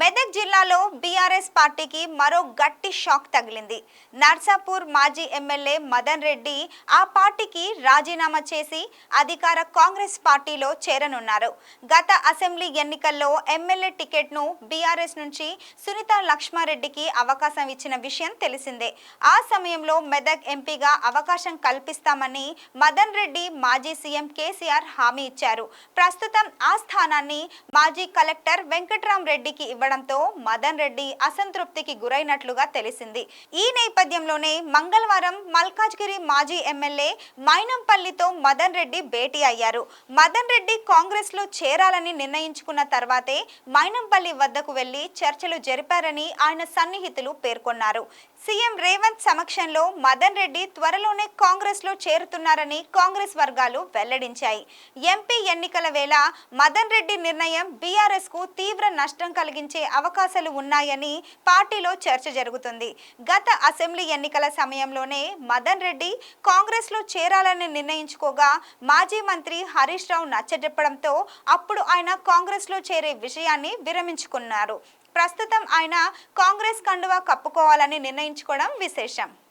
మెదక్ జిల్లాలో బీఆర్ఎస్ పార్టీకి మరో గట్టి షాక్ తగిలింది. నర్సాపూర్ మాజీ ఎమ్మెల్యే మదన్ రెడ్డి ఆ పార్టీకి రాజీనామా చేసి అధికార కాంగ్రెస్ పార్టీలో చేరనున్నారు. గత అసెంబ్లీ ఎన్నికల్లో ఎమ్మెల్యే టికెట్ను బీఆర్ఎస్ నుంచి సునీత లక్ష్మారెడ్డికి అవకాశం ఇచ్చిన విషయం తెలిసిందే. ఆ సమయంలో మెదక్ ఎంపీగా అవకాశం కల్పిస్తామని మదన్ రెడ్డి మాజీ సీఎం కేసీఆర్ హామీ ఇచ్చారు. ప్రస్తుతం ఆ స్థానాన్ని మాజీ కలెక్టర్ వెంకట్రామ్ రెడ్డికి ఇవ్వడంతో మదన్ రెడ్డి అసంతృప్తికి గురైనట్లుగా తెలిసింది. ఈ నేపథ్యంలోనే మంగళవారం మల్కాజ్గిరి మాజీ ఎమ్మెల్యే మైనంపల్లితో మదన్ రెడ్డి భేటీ అయ్యారు. మదన్ రెడ్డి కాంగ్రెస్లో చేరాలని నిర్ణయించుకున్న తర్వాతే మైనంపల్లి వద్దకు వెళ్ళి చర్చలు జరిపారని ఆయన సన్నిహితులు పేర్కొన్నారు. సీఎం రేవంత్ సమక్షంలో మదన్ రెడ్డి త్వరలోనే కాంగ్రెస్లో చేరుతున్నారని కాంగ్రెస్ వర్గాలు వెల్లడించాయి. ఎంపీ ఎన్నికల వేళ మదన్ రెడ్డి నిర్ణయం బీఆర్ఎస్కు తీవ్ర నష్టం కలిగించే అవకాశాలు ఉన్నాయని పార్టీలో చర్చ జరుగుతుంది. గత అసెంబ్లీ ఎన్నికల సమయంలోనే మదన్ రెడ్డి కాంగ్రెస్లో చేరాలని నిర్ణయించుకోగా మాజీ మంత్రి హరీష్ రావు నచ్చజెప్పడంతో అప్పుడు ఆయన కాంగ్రెస్లో చేరే విషయాన్ని విరమించుకున్నారు. ప్రస్తుతం ఆయన కాంగ్రెస్ కండువా కప్పుకోవాలని నిర్ణయించుకోవడం విశేషం.